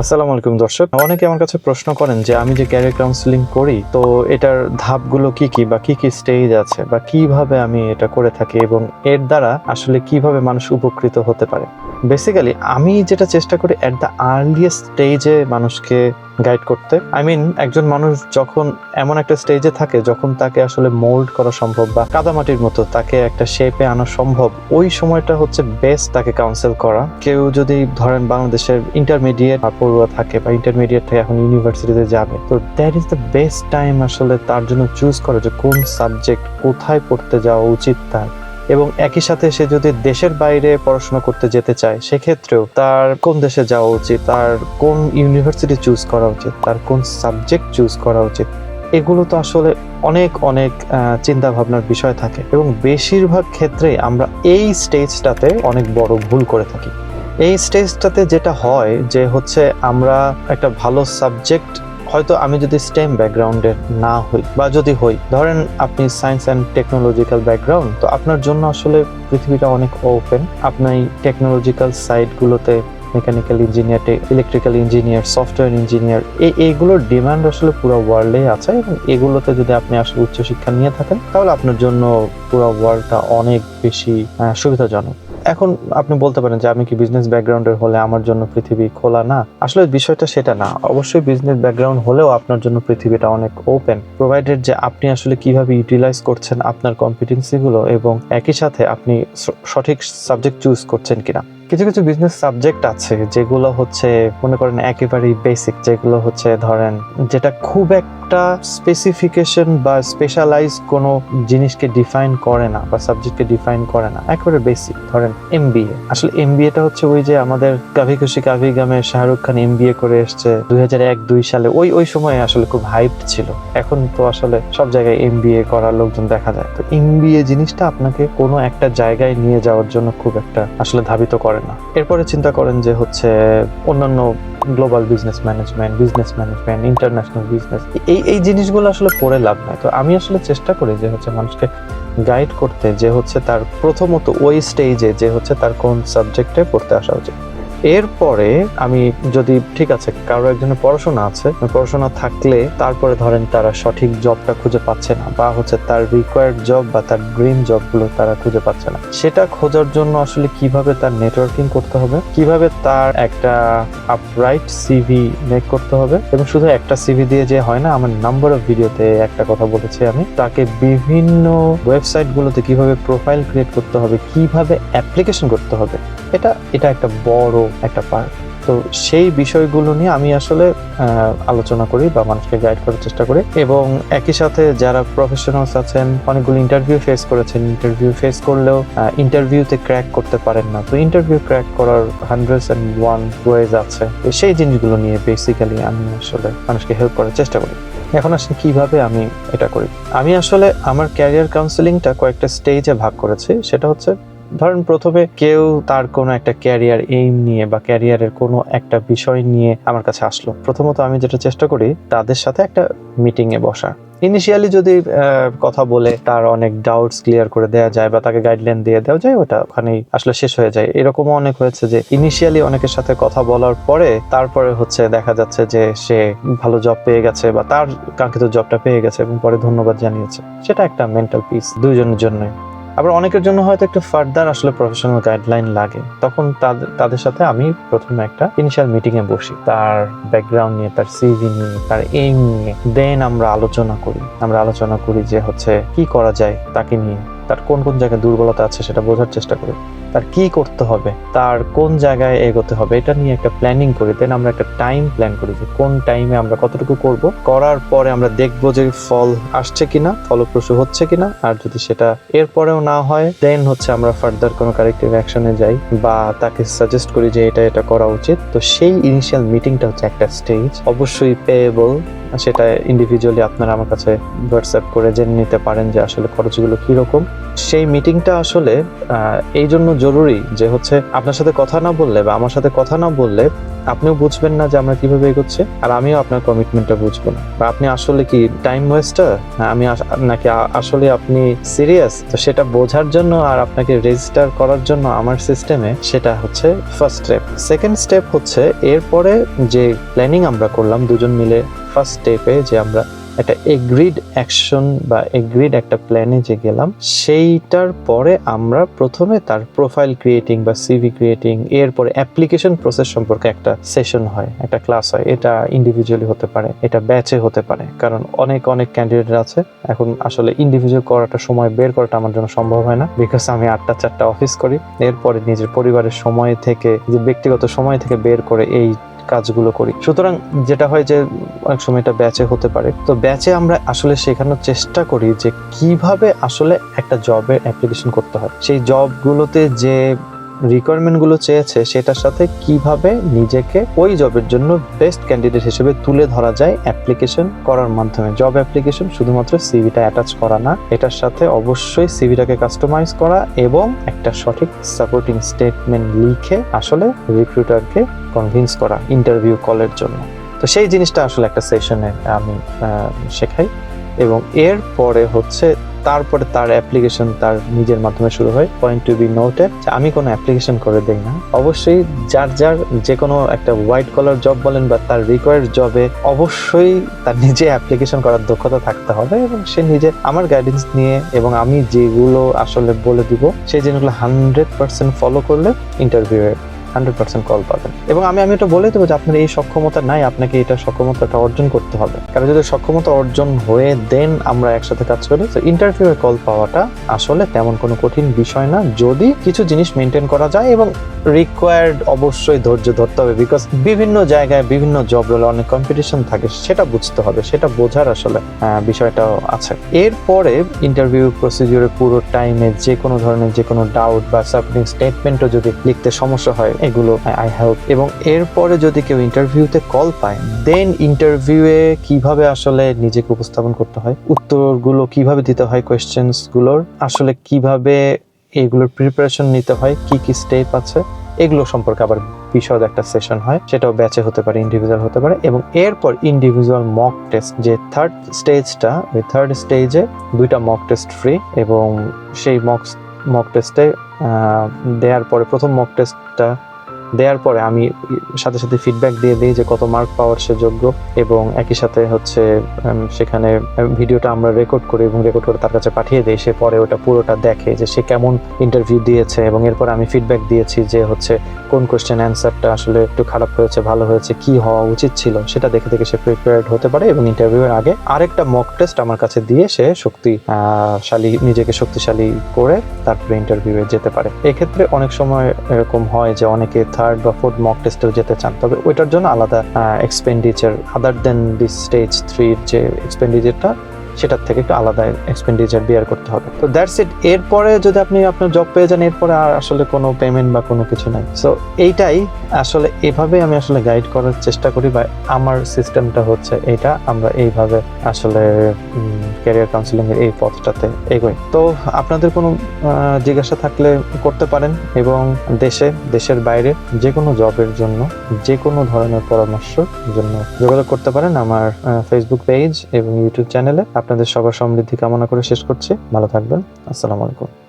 আসসালামু আলাইকুম, দর্শক। অনেকে আমার কাছে প্রশ্ন করেন যে, আমি যে ক্যারিয়ার কাউন্সিলিং করি, তো এটার ধাপগুলো কি কি বা কি কি স্টেজ আছে বা কীভাবে আমি এটা করে থাকি এবং এর দ্বারা আসলে কীভাবে মানুষ উপকৃত হতে পারে? বেসিক্যালি আমি যেটা চেষ্টা করি অ্যাট দ্য আর্লিয়েস্ট স্টেজে মানুষকে গাইড করতে। আই মিন একজন মানুষ যখন এমন একটা স্টেজে থাকে, যখন তাকে আসলে মোল্ড করা সম্ভব বা কাদামাটির মতো তাকে একটা শেপে আনা সম্ভব, ওই সময়টা হচ্ছে বেস্ট তাকে কাউন্সেল করা। কেউ যদি ধরেন বাংলাদেশের ইন্টারমিডিয়েট পড়ুয়া থাকে বা ইন্টারমিডিয়েট থেকে এখন ইউনিভার্সিটিতে যাবে, তো that is the best time আসলে তার জন্য চুজ করে যে কোন সাবজেক্ট কোথায় পড়তে যাওয়া উচিত তার। এবং একই সাথে সে যদি দেশের বাইরে পড়াশোনা করতে যেতে চায়, সেক্ষেত্রেও তার কোন দেশে যাওয়া উচিত? তার কোন ইউনিভার্সিটি চুজ করা উচিত? তার কোন সাবজেক্ট চুজ করা উচিত? এগুলো তো আসলে অনেক অনেক চিন্তা ভাবনার বিষয় থাকে এবং বেশিরভাগ ক্ষেত্রে আমরা এই স্টেজটাতে অনেক বড় ভুল করে থাকি। এই স্টেজটাতে যেটা হয় যে হচ্ছে আমরা একটা ভালো সাবজেক্ট হয়তো আমি যদি স্টেম ব্যাকগ্রাউন্ডের না হই, বা যদি হই, ধরেন আপনি সায়েন্স অ্যান্ড টেকনোলজিক্যাল ব্যাকগ্রাউন্ড তো আপনার জন্য আসলে পৃথিবীটা অনেক ওপেন আপনি technological সাইটগুলোতে mechanical engineer electrical engineer software engineer এই এইগুলোর ডিমান্ড আসলে পুরো ওয়ার্ল্ডে আছে এবং এগুলোতে যদি আপনি আসলে উচ্চশিক্ষা নিয়ে থাকেন, তাহলে আপনার জন্য পুরো ওয়ার্ল্ডটা অনেক বেশি সুবিধাজনক। এখন আপনি বলতে পারেন যে আমি কি বিজনেস ব্যাকগ্রাউন্ডের হলে আমার জন্য পৃথিবী খোলা? না, আসলে বিষয়টা সেটা না। অবশ্যই বিজনেস ব্যাকগ্রাউন্ড হলেও আপনার জন্য পৃথিবীটা অনেক ওপেন প্রোভাইডেড যে আপনি আসলে কীভাবে ইউটিলাইজ করছেন আপনার কম্পিটেন্সিগুলো এবং একই সাথে আপনি সঠিক সাবজেক্ট চুজ করছেন কিনা। কিছু কিছু বিজনেস সাবজেক্ট আছে যেগুলো হচ্ছে, মনে করেন একেবারেই বেসিক যেগুলো হচ্ছে ধরেন যেটা খুব একটা স্পেসিফিকেশন বা স্পেশালাইজ কোনো জিনিসকে ডিফাইন করে না বা সাবজেক্টকে ডিফাইন করে না। একেবারে বেসিক ধরেন এমবিএ আসলে এমবিএটা হচ্ছে ওই যে আমাদের কাভি খুশি কাভি গামে শাহরুখ খান এমবিএ করে এসছে দুই হাজার এক, দুই সালে। ওই ওই সময়ে আসলে খুব হাইপ ছিল। এখন তো আসলে সব জায়গায় এমবিএ করার লোকজন দেখা যায়। তো এমবিএ জিনিসটা আপনাকে কোনো একটা জায়গায় নিয়ে যাওয়ার জন্য খুব একটা আসলে ধাবিত করে না। এরপরে চিন্তা করেন যে হচ্ছে অন্যান্য global business management business management international business এই এই জিনিসগুলো আসলে পড়ে লাভ নাই। তো আমি আসলে চেষ্টা করি যে হচ্ছে মানুষকে গাইড করতে যে হচ্ছে তার প্রথমত ওই স্টেজে যে হচ্ছে তার কোন সাবজেক্টে পড়তে আসা উচিত। এরপরে আমি যদি, ঠিক আছে, কারও একজনের পড়াশোনা আছে পড়াশোনা থাকলে তারপরে ধরেন তারা সঠিক জবটা খুঁজে পাচ্ছে না, বা হচ্ছে তার রিকোয়ার্ড জব বা তার ড্রিম জবগুলো তারা খুঁজে পাচ্ছে না। সেটা খোঁজার জন্য আসলে কীভাবে তার নেটওয়ার্কিং করতে হবে? কীভাবে তার একটা আপরাইট সিভি মেক করতে হবে? এবং শুধু একটা সিভি দিয়ে যে হয় না, আমার নাম্বার অফ ভিডিওতে একটা কথা বলেছি আমি, তাকে বিভিন্ন ওয়েবসাইটগুলোতে কীভাবে প্রোফাইল ক্রিয়েট করতে হবে? কীভাবে অ্যাপ্লিকেশন করতে হবে? এটা এটা একটা বড় একটা পার্ট তো সেই বিষয়গুলো নিয়ে আমি আসলে আলোচনা করি বা মানুষকে গাইড করার চেষ্টা করি এবং একই সাথে যারা প্রফেশনালস আছেন, অনেকগুলো ইন্টারভিউ ফেস করেছেন। ইন্টারভিউ ফেস করলেও ইন্টারভিউতে ক্র্যাক করতে পারেন না। তো ইন্টারভিউ ক্র্যাক করার হান্ড্রেডস অ্যান্ড ওয়ান ওয়েজ আছে। তো সেই জিনিসগুলো নিয়ে বেসিক্যালি আমি আসলে মানুষকে হেল্প করার চেষ্টা করি। এখন আসলে কীভাবে আমি এটা করি? আমি আসলে আমার ক্যারিয়ার কাউন্সেলিংটা কয়েকটা স্টেজে ভাগ করেছি। সেটা হচ্ছে ধরেন প্রথমে কেউ তার কোনো একটা ক্যারিয়ার এইম নিয়ে বা ক্যারিয়ারের কোনো একটা বিষয় নিয়ে আমার কাছে আসলো। প্রথমত আমি যেটা চেষ্টা করি, তাদের সাথে একটা মিটিং এ বসা। ইনিশিয়ালি যদি কথা বলে তার অনেক ডাউটস ক্লিয়ার করে দেওয়া যায় বা তাকে গাইডলাইন দিয়ে দেওয়া যায়, ওটা ওখানেই আসলে শেষ হয়ে যায়। এরকমও অনেক হয়েছে যে ইনিশিয়ালি অনেকের সাথে কথা বলার পরে তারপরে হচ্ছে দেখা যাচ্ছে যে সে ভালো জব পেয়ে গেছে বা তার কাঙ্ক্ষিত জবটা পেয়ে গেছে এবং পরে ধন্যবাদ জানিয়েছে। সেটা একটা মেন্টাল পিস দুইজনের জন্যই। আবার অনেকের জন্য হয়তো একটু ফার্দার আসলে প্রফেশনাল গাইডলাইন লাগে। তখন তাদের সাথে আমি প্রথমে একটা ইনিশিয়াল মিটিং এ বসি। তার ব্যাকগ্রাউন্ড নিয়ে, তার সিভি নিয়ে, তার এইম নিয়ে। দেন আমরা আলোচনা করি। আমরা আলোচনা করি যে হচ্ছে কি করা যায় তাকে নিয়ে। তার কোন কোন জায়গায় দুর্বলতা আছে সেটা বোঝার চেষ্টা করি। তার কি করতে হবে, তার কোন জায়গায় এগোতে হবে, এটা নিয়ে একটা প্ল্যানিং করি দেন আমরা একটা টাইম প্ল্যান করি যে কোন টাইমে আমরা কতটুকু করব। করার পরে আমরা দেখব যে ফল আসছে কিনা, ফলপ্রসূ হচ্ছে কিনা, আর যদি সেটা এরপরেও না হয় দেন হচ্ছে আমরা ফার্দার কোনো কারেক্টিভ অ্যাকশনে যাই বা তাকে সাজেস্ট করি যে এটা এটা করা উচিত। তো সেই ইনিশিয়াল মিটিংটা হচ্ছে একটা স্টেজ অবশ্যই পেয়েবল সেটা ইন্ডিভিজুয়ালি আপনারা আমার কাছে হোয়াটসঅ্যাপ করে জেনে নিতে পারেন যে আসলে খরচগুলো কীরকম। সেই মিটিংটা আসলে এই জন্য জরুরি যে হচ্ছে আপনার সাথে কথা না বললে বা আমার সাথে কথা না বললে আপনিও বুঝবেন না যে আমরা কীভাবে এগোচ্ছে, আর আমিও আপনার কমিটমেন্টটা বুঝব না। বা আপনি আসলে কি টাইম ওয়েস্টার আমি নাকি আসলে আপনি সিরিয়াস তো সেটা বোঝার জন্য আর আপনাকে রেজিস্টার করার জন্য আমার সিস্টেমে সেটা হচ্ছে ফার্স্ট স্টেপ সেকেন্ড স্টেপ হচ্ছে, এরপরে যে প্ল্যানিং আমরা করলাম দুজন মিলে ফার্স্ট স্টেপে যে আমরা একটা এগ্রিড অ্যাকশন বা এগ্রিড একটা প্ল্যানে যে গেলাম, সেইটার পরে আমরা প্রথমে তার প্রোফাইল ক্রিয়েটিং বা সিভি ক্রিয়েটিং এরপরে অ্যাপ্লিকেশন প্রসেস সম্পর্কে একটা সেশন হয়, একটা ক্লাস হয়। এটা ইন্ডিভিজুয়ালি হতে পারে, এটা ব্যাচে হতে পারে। কারণ অনেক অনেক ক্যান্ডিডেট আছে। এখন আসলে ইন্ডিভিজুয়াল করাটা, সময় বের করাটা আমার জন্য সম্ভব হয় না বিকজ আমি আটটা, চারটা অফিস করি। এরপরে নিজের পরিবারের সময় থেকে যে ব্যক্তিগত সময় থেকে বের করে এই কাজগুলো করি। সুতরাং যেটা হয় যে, অনেক সময় এটা ব্যাচে হতে পারে। তো ব্যাচে আমরা আসলে শেখানোর চেষ্টা করি যে, কীভাবে আসলে একটা জবের অ্যাপ্লিকেশন করতে হয়। সেই জবগুলোতে যে রিকোয়ারমেন্টগুলো চেয়েছে, সেটার সাথে কীভাবে নিজেকে ওই জবের জন্য বেস্ট ক্যান্ডিডেট হিসেবে তুলে ধরা যায় অ্যাপ্লিকেশন করার মাধ্যমে? জব অ্যাপ্লিকেশন শুধুমাত্র সিভিটা অ্যাটাচ করা না, এটার সাথে অবশ্যই সিভিটাকে কাস্টমাইজ করা এবং একটা সঠিক সাপোর্টিং স্টেটমেন্ট লিখে আসলে রিক্রুটারকে কনভিন্স করা ইন্টারভিউ কলের জন্য। তো সেই জিনিসটা আসলে একটা সেশনে আমি শেখাই এবং এর পরে হচ্ছে তারপরে তার অ্যাপ্লিকেশন তার নিজের মাধ্যমে শুরু হয় পয়েন্ট টু বি নোটেড আমি কোনো অ্যাপ্লিকেশন করে দেই না। অবশ্যই যার যার যে কোনো একটা হোয়াইট কলার জব বলেন বা তার রিকোয়ার্ড জবে অবশ্যই তার নিজে অ্যাপ্লিকেশন করার দক্ষতা থাকতে হবে এবং সে নিজে আমার গাইডেন্স নিয়ে এবং আমি যেগুলো আসলে বলে দিব সেই জিনিসগুলো হান্ড্রেড পার্সেন্ট ফলো করলে ইন্টারভিউ হান্ড্রেড পার্সেন্ট কল পাবেন। এবং আমি আমি এটা বলে দেবো যে আপনার এই সক্ষমতা নাই আপনাকে এটা সক্ষমতাটা অর্জন করতে হবে। কারণ যদি সক্ষমতা অর্জন হয়ে দেন আমরা একসাথে কাজ করি। তো ইন্টারভিউ কল পাওয়াটা আসলে তেমন কোনো কঠিন বিষয় না। যদি কিছু জিনিস মেনটেন করা যায় এবং রিকোয়ার্ড অবশ্যই ধৈর্য ধরতে হবে। বিকজ বিভিন্ন জায়গায় বিভিন্ন জব রোলে অনেক কম্পিটিশন থাকে সেটা বুঝতে হবে। সেটা বোঝার আসলে আহ, বিষয়টাও আছে। এরপরে ইন্টারভিউ প্রসিডিউরে পুরো টাইমে যে কোনো ধরনের যে কোনো ডাউট বা সাপোর্টিং স্টেটমেন্টও যদি লিখতে সমস্যা হয় এগুলো আই হেল্প এবং এরপরে যদি কেউ ইন্টারভিউতে কল পায় দেন ইন্টারভিউয়ে কীভাবে আসলে নিজেকে উপস্থাপন করতে হয়, উত্তরগুলো কীভাবে দিতে হয় কোয়েশ্চেন্সগুলোর আসলে কীভাবে এগুলোর প্রিপারেশন নিতে হয়, কি কি স্টেপ আছে, এগুলো সম্পর্কে আবার বিশদ একটা সেশন হয়, সেটাও ব্যাচে হতে পারে ইন্ডিভিজুয়াল হতে পারে। এবং এরপর ইন্ডিভিজুয়াল মক টেস্ট যে থার্ড স্টেজটা ওই থার্ড স্টেজে দুইটা মক টেস্ট ফ্রি এবং সেই মক মক টেস্টে দেওয়ার পরে প্রথম মক টেস্টটা দেওয়ার পরে আমি সাথে সাথে ফিডব্যাক দিয়ে দিই যে কত মার্ক পাওয়ার সে যোগ্য এবং একই সাথে হচ্ছে সেখানে ভিডিওটা আমরা রেকর্ড করি এবং রেকর্ড করে তার কাছে পাঠিয়ে দিই। সে পরে ওটা পুরোটা দেখে যে সে কেমন ইন্টারভিউ দিয়েছে এবং এরপর আমি ফিডব্যাক দিয়েছি যে হচ্ছে কোন কোয়েশ্চেন অ্যান্সারটা আসলে একটু খারাপ হয়েছে, ভালো হয়েছে, কি হওয়া উচিত ছিল সেটা দেখে দেখে সে প্রিপেয়ার্ড হতে পারে এবং ইন্টারভিউয়ের আগে আরেকটা মক টেস্ট আমার কাছে দিয়ে সে শক্তিশালী নিজেকে শক্তিশালী করে তারপরে ইন্টারভিউয়ে যেতে পারে। এক্ষেত্রে অনেক সময় এরকম হয় যে অনেকে থার্ড বা ফোর্থ মক টেস্টেও যেতে চান। তবে ওইটার জন্য আলাদা expenditure other than this stage থ্রির যে এক্সপেন্ডিচারটা সেটার থেকে একটু আলাদা এক্সপেন্ডিচার বিয়ার করতে হবে। তো দ্যাটস ইট এরপরে যদি আপনি আপনার জব পেয়ে যান, এরপরে আর আসলে কোনো পেমেন্ট বা কোনো কিছু নাই। সো এইটাই আসলে এভাবে আমি আসলে গাইড করার চেষ্টা করি বা আমার সিস্টেমটা হচ্ছে এটা। আমরা এইভাবে আসলে ক্যারিয়ার কাউন্সিলিং এর এই পথটাতে এগোই। তো আপনাদের কোনো জিজ্ঞাসা থাকলে করতে পারেন এবং দেশে, দেশের বাইরে যে কোনো জবের জন্য, যে কোনো ধরনের পরামর্শের জন্য যোগাযোগ করতে পারেন আমার ফেসবুক পেজ এবং ইউটিউব চ্যানেলে আপনাদের সবার সমৃদ্ধি কামনা করে শেষ করছি। ভালো থাকবেন। আসসালামু আলাইকুম।